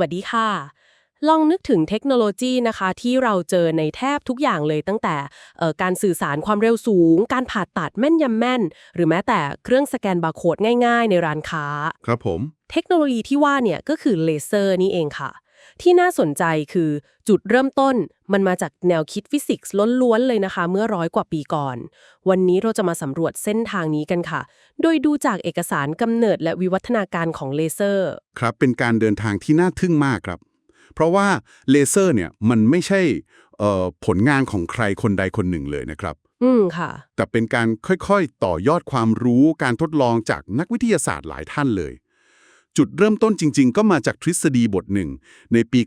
วัสดีค่ะ ลองนึกถึงเทคโนโลยีนะคะ ที่เราเจอในแทบทุกอย่างเลยตั้งแต่เอ่อการสื่อสารความเร็วสูง การผ่าตัดแม่นยำแม่น หรือแม้แต่เครื่องสแกนบาร์โค้ดง่ายๆ ในร้านค้า ครับผม เทคโนโลยีที่ว่าเนี่ยก็คือเลเซอร์นี่เองค่ะ ที่น่าสนใจคือจุดเริ่มต้นมันมาจากแนวคิดฟิสิกส์ล้วนๆเลยนะคะ เมื่อร้อยกว่าปีก่อน วันนี้เราจะมาสำรวจเส้นทางนี้กันค่ะ โดยดูจากเอกสารกำเนิดและวิวัฒนาการของเลเซอร์ ครับ เป็นการเดินทางที่น่าทึ่งมากครับ เพราะว่าเลเซอร์เนี่ยมันไม่ใช่เอ่อผลงานของใครคนใดคนหนึ่งเลยนะครับ อืมค่ะ แต่เป็นการค่อยๆ ต่อยอดความรู้การทดลองจากนักวิทยาศาสตร์หลายท่านเลย จุดเริ่มต้นจริง ๆ ก็มาจากทฤษฎีบทหนึ่ง ในปี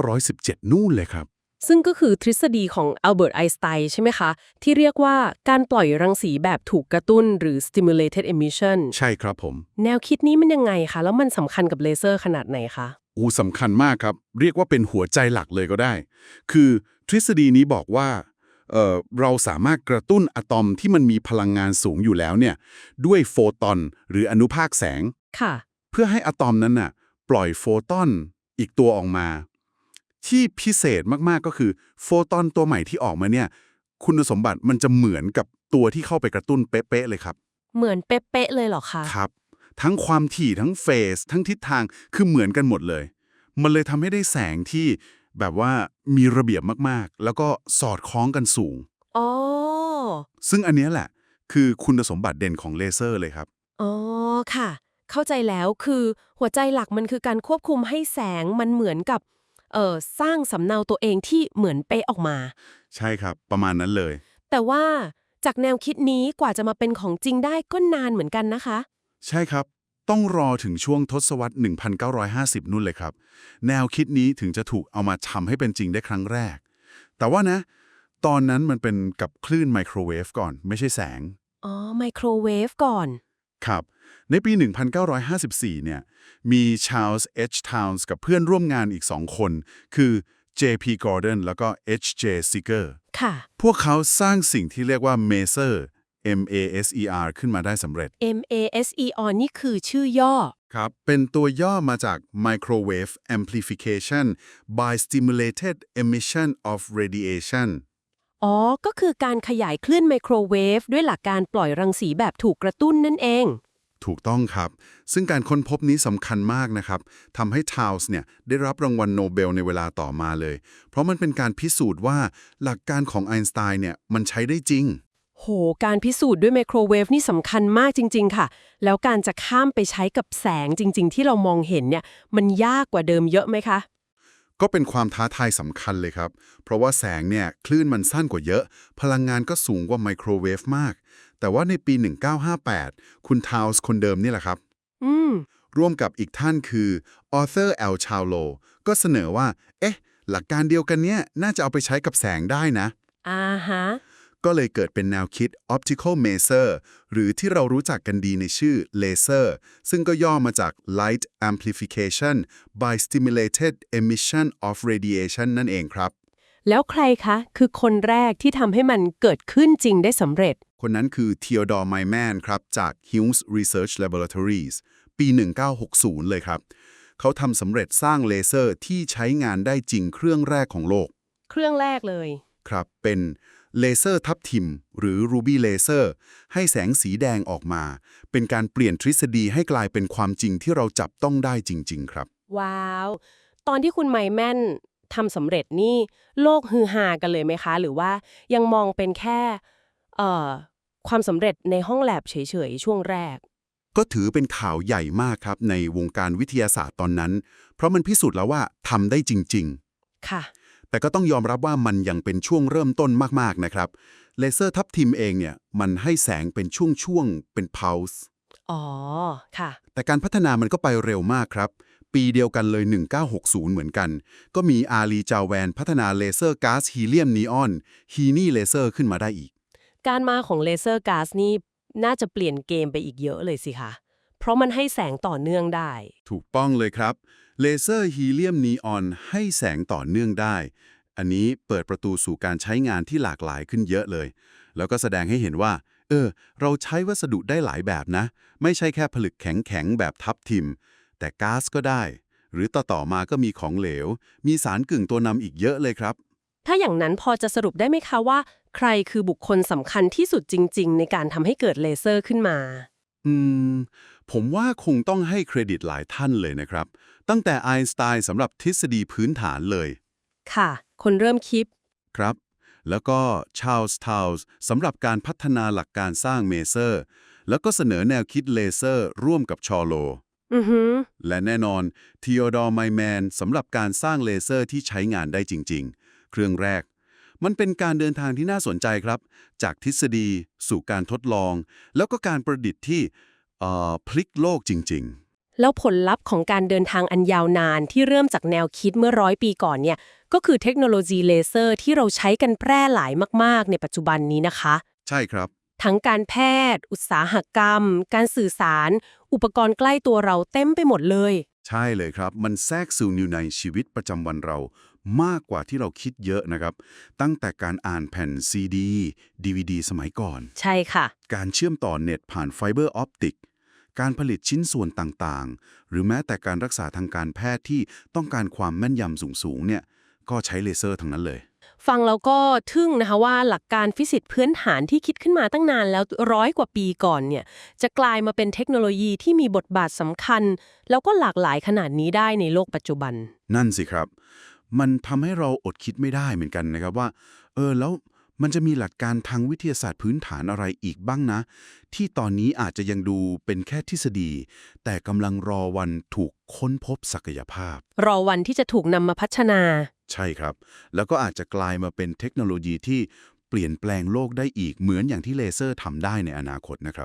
1917 นู่นเลยครับ ซึ่งก็คือทฤษฎีของอัลเบิร์ตไอน์สไตน์ใช่ไหมคะ ที่เรียกว่าการปล่อยรังสีแบบถูกกระตุ้นหรือ stimulated emission ใช่ครับผม แนวคิดนี้มันยังไงคะ แล้วมันสำคัญกับเลเซอร์ขนาดไหนคะอูสำคัญมากครับ เรียกว่าเป็นหัวใจหลักเลยก็ได้ คือทฤษฎีนี้บอกว่าเอ่อเราสามารถกระตุ้นอะตอมที่มันมีพลังงานสูงอยู่แล้วเนี่ย ด้วยโฟตอนหรืออนุภาคแสงค่ะเพื่อให้อะตอมนั้นน่ะปล่อยโฟตอนอีกตัวออกมา ที่พิเศษมากๆก็คือโฟตอนตัวใหม่ที่ออกมาเนี่ย คุณสมบัติมันจะเหมือนกับตัวที่เข้าไปกระตุ้นเป๊ะๆเลยครับ เหมือนเป๊ะๆเลยเหรอคะครับ ทั้งความถี่ทั้งเฟสทั้งทิศทางคือเหมือนกันหมดเลย มันเลยทำให้ได้แสงที่แบบว่ามีระเบียบมากๆ แล้วก็สอดคล้องกันสูงอ๋อซึ่งอันเนี้ยแหละ คือคุณสมบัติเด่นของเลเซอร์เลยครับอ๋อค่ะ เข้าใจแล้วคือหัวใจหลักมันคือการควบคุมให้แสงมันเหมือนกับเอ่อสร้างสำเนาตัวเองที่เหมือนเป๊ะออกมา ใช่ครับ ประมาณนั้นเลย แต่ว่าจากแนวคิดนี้กว่าจะมาเป็นของจริงได้ก็นานเหมือนกันนะคะ ใช่ครับ ต้องรอถึงช่วงทศวรรษ 1950 นู่นเลยครับ แนวคิดนี้ถึงจะถูกเอามาทำให้เป็นจริงได้ครั้งแรก แต่ว่านะ ตอนนั้นมันเป็นกับคลื่นไมโครเวฟก่อน ไม่ใช่แสง อ๋อ ไมโครเวฟก่อน ครับ ในปี 1954 เนี่ย มีชา r ลส์เอชทาวน์กับเพื่อนร่วมงานอีกสองคน คือ J.P. Gordon แล้วก็ H.J. Seeger ค่ะ พวกเขาสร้างสิ่งที่เรียกว่า Maser M-A-S-E-R ขึ้นมาได้สำเร็จ M A S E R นี่คือชื่อย่อ ครับ เป็นตัวย่อมาจาก Microwave Amplification by Stimulated Emission of Radiation อ๋อ ก็คือการขยายคลื่นไมโครเวฟด้วยหลักการปล่อยรังสีแบบถูกกระตุ้นนั่นเอง ถูกต้องครับ ซึ่งการค้นพบนี้สำคัญมากนะครับทำให้ทาวส์เนี่ยได้รับรางวัลโนเบลในเวลาต่อมาเลย เพราะมันเป็นการพิสูจน์ว่าหลักการของไอน์สไตน์เนี่ยมันใช้ได้จริง โห การพิสูจน์ด้วยไมโครเวฟนี่สำคัญมากจริง ๆ ค่ะ แล้วการจะข้ามไปใช้กับแสงจริง ๆ ที่เรามองเห็นเนี่ยมันยากกว่าเดิมเยอะไหมคะ ก็เป็นความท้าทายสำคัญเลยครับ เพราะว่าแสงเนี่ยคลื่นมันสั้นกว่าเยอะ พลังงานก็สูงกว่าไมโครเวฟมาก แต่ว่าในปี 1958 คุณทาวส์คนเดิมนี่แหละครับอืมร่วมกับอีกท่านคือออเ h อร์แอลชาวโลก็เสนอว่า เอ๊ะ หลักการเดียวกันเนี้ยน่าจะเอาไปใช้กับแสงได้นะอ่าฮะ ก็เลยเกิดเป็นแนวคิด Optical Maser หรือที่เรารู้จักกันดีในชื่อ Laser ซึ่งก็ย่อมาจาก Light Amplification by Stimulated Emission of Radiation นั่นเองครับ แล้วใครคะ คือคนแรกที่ทำให้มันเกิดขึ้นจริงได้สำเร็จ คนนั้นคือ Theodore Myman ครับ จาก Hughes Research Laboratories ปี 1960 เลยครับ เขาทำสำเร็จสร้างเลเซอร์ที่ใช้งานได้จริงเครื่องแรกของโลก เครื่องแรกเลย ครับ เป็น เลเซอร์ทับทิม หรือ Ruby Laser ให้แสงสีแดงออกมา เป็นการเปลี่ยนทฤษฎีให้กลายเป็นความจริงที่เราจับต้องได้จริง ๆ ครับ ว้าว ตอนที่คุณไมแมนทำสำเร็จนี่ โลกฮือฮากันเลยไหมคะ หรือว่ายังมองเป็นแค่เอ่อความสำเร็จในห้องแลบเฉยๆช่วงแรก ก็ถือเป็นข่าวใหญ่มากครับในวงการวิทยาศาสตร์ตอนนั้น เพราะมันพิสูจน์แล้วว่าทำได้จริง ๆ ค่ะ แต่ก็ต้องยอมรับว่ามันยังเป็นช่วงเริ่มต้นมากๆนะครับเลเซอร์ทับทิมเองเนี่ยมันให้แสงเป็นช่วงๆเป็น pulse อ๋อค่ะ แต่การพัฒนามันก็ไปเร็วมากครับ ปีเดียวกันเลย 1960 เหมือนกัน ก็มีอาลีจาแวนพัฒนาเลเซอร์ก๊าซฮีเลียมนีออนฮีนี่เลเซอร์ขึ้นมาได้อีก การมาของเลเซอร์ก๊าซนี่น่าจะเปลี่ยนเกมไปอีกเยอะเลยสิคะเพราะมันให้แสงต่อเนื่องได้ ถูกต้องเลยครับ เลเซอร์ฮีเลียมนีออนให้แสงต่อเนื่องได้ อันนี้เปิดประตูสู่การใช้งานที่หลากหลายขึ้นเยอะเลย แล้วก็แสดงให้เห็นว่า เออ เราใช้วัสดุได้หลายแบบนะ ไม่ใช่แค่ผลึกแข็งๆ แบบทับทิม แต่ก๊าซก็ได้ หรือต่อต่อมาก็มีของเหลว มีสารกึ่งตัวนำอีกเยอะเลยครับ ถ้าอย่างนั้นพอจะสรุปได้ไหมคะว่า ใครคือบุคคลสำคัญที่สุดจริง ๆ ในการทำให้เกิดเลเซอร์ขึ้นมา อืม ผมว่าคงต้องให้เครดิตหลายท่านเลยนะครับ ตั้งแต่ไอน์สไตน์สำหรับทฤษฎีพื้นฐานเลย ค่ะ คนเริ่มคิด ครับ แล้วก็ชา l ลส์ทาวส์สำหรับการพัฒนาหลักการสร้างเมเซอร์ แล้วก็เสนอแนวคิดเลเซอร์ร่วมกับชอโล อือฮึและแน่นอนทีโอดอร์ไมแมนสำหรับการสร้างเลเซอร์ที่ใช้งานได้จริง ๆ เครื่องแรก มันเป็นการเดินทางที่น่าสนใจครับ จากทฤษฎีสู่การทดลอง แล้วก็การประดิษฐ์ที่เอ่อพลิกโลกจริงแล้วผลลัพธ์ของการเดินทางอันยาวนานที่เริ่มจากแนวคิดเมื่อร้อยปีก่อนเนี่ยก็คือเทคโนโลยีเลเซอร์ที่เราใช้กันแพร่หลายมาก ๆ ในปัจจุบันนี้นะคะๆใช่ครับ ทั้งการแพทย์ อุตสาหกรรม การสื่อสาร อุปกรณ์ใกล้ตัวเราเต็มไปหมดเลย ใช่เลยครับ มันแทรกซึมอยู่ในชีวิตประจำวันเรา มากกว่าที่เราคิดเยอะนะครับ ตั้งแต่การอ่านแผ่นซีดี DVD สมัยก่อน ใช่ค่ะ การเชื่อมต่อเน็ตผ่านไฟเบอร์ออปติกการผลิตชิ้นส่วนต่างๆ หรือแม้แต่การรักษาทางการแพทย์ที่ต้องการความแม่นยำสูงๆเนี่ยก็ใช้เลเซอร์ทั้งนั้นเลย ฟังแล้วก็ทึ่งนะคะว่าหลักการฟิสิกส์พื้นฐานที่คิดขึ้นมาตั้งนานแล้วร้อยกว่าปีก่อนเนี่ยจะกลายมาเป็นเทคโนโลยีที่มีบทบาทสำคัญ แล้วก็หลากหลายขนาดนี้ได้ในโลกปัจจุบัน นั่นสิครับ มันทำให้เราอดคิดไม่ได้เหมือนกันนะครับว่า เออแล้วมันจะมีหลักการทางวิทยาศาสตร์พื้นฐานอะไรอีกบ้างนะ ที่ตอนนี้อาจจะยังดูเป็นแค่ทฤษฎี แต่กำลังรอวันถูกค้นพบศักยภาพ รอวันที่จะถูกนำมาพัฒนา ใช่ครับ แล้วก็อาจจะกลายมาเป็นเทคโนโลยีที่เปลี่ยนแปลงโลกได้อีกเหมือนอย่างที่เลเซอร์ทำได้ในอนาคตนะครับ